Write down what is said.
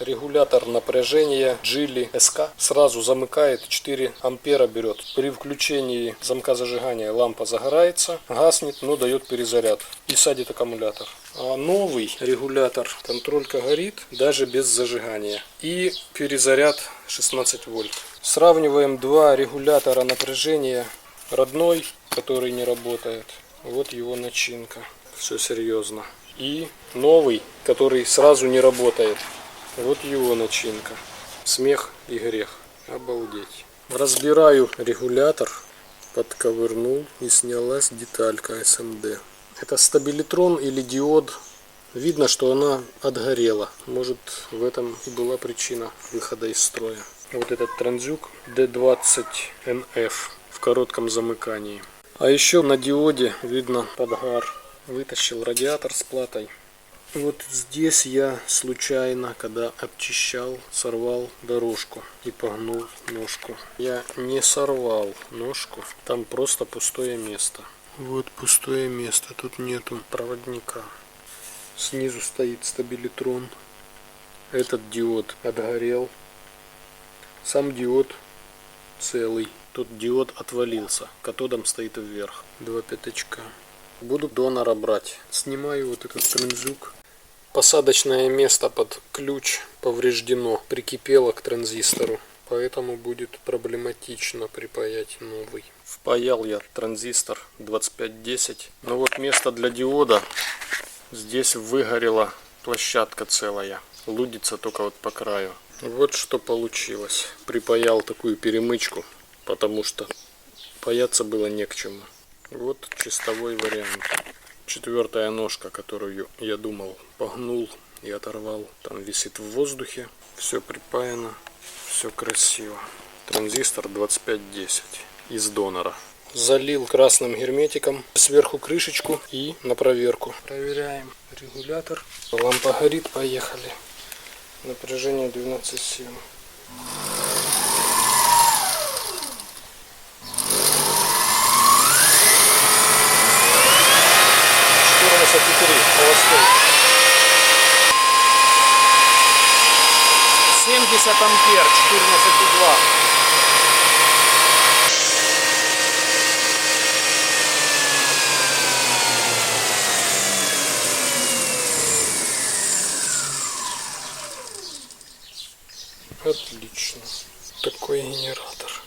Регулятор напряжения Geely SK сразу замыкает 4 ампера берет. При включении замка зажигания лампа загорается, гаснет, но дает перезаряд и садит аккумулятор. А новый регулятор контролька горит даже без зажигания. И перезаряд 16 вольт. Сравниваем два регулятора напряжения. Родной, который не работает. Вот его начинка. Все серьезно. И новый, который сразу не работает. Вот его начинка. Смех и грех. Обалдеть. Разбираю регулятор. Подковырнул и снялась деталька SMD. Это стабилитрон или диод. Видно, что она отгорела. Может в этом и была причина выхода из строя. Вот этот транзюк D20NF в коротком замыкании. А еще на диоде видно подгар. Вытащил радиатор с платой. Вот здесь я случайно, когда обчищал, сорвал дорожку и погнул ножку. Я не сорвал ножку, там просто пустое место. Вот пустое место, тут нету проводника. Снизу стоит стабилитрон. Этот диод отгорел. Сам диод целый. Тут диод отвалился. Катодом стоит вверх. Два пятачка. Буду донора брать. Снимаю вот этот транзюк. Посадочное место под ключ повреждено, прикипело к транзистору, поэтому будет проблематично припаять новый. Впаял я транзистор 2510, но вот место для диода, здесь выгорела площадка целая, лудится только вот по краю. Вот что получилось. Припаял такую перемычку, потому что паяться было не к чему. Вот чистовой вариант четвертая ножка, которую я думал погнул и оторвал, там висит в воздухе. Все припаяно, все красиво. Транзистор 2510 из донора. Залил красным герметиком сверху крышечку и на проверку. Проверяем регулятор. Лампа горит, поехали. Напряжение 12,7. Холостой. 70 ампер, 14,2. Отлично. Такой генератор.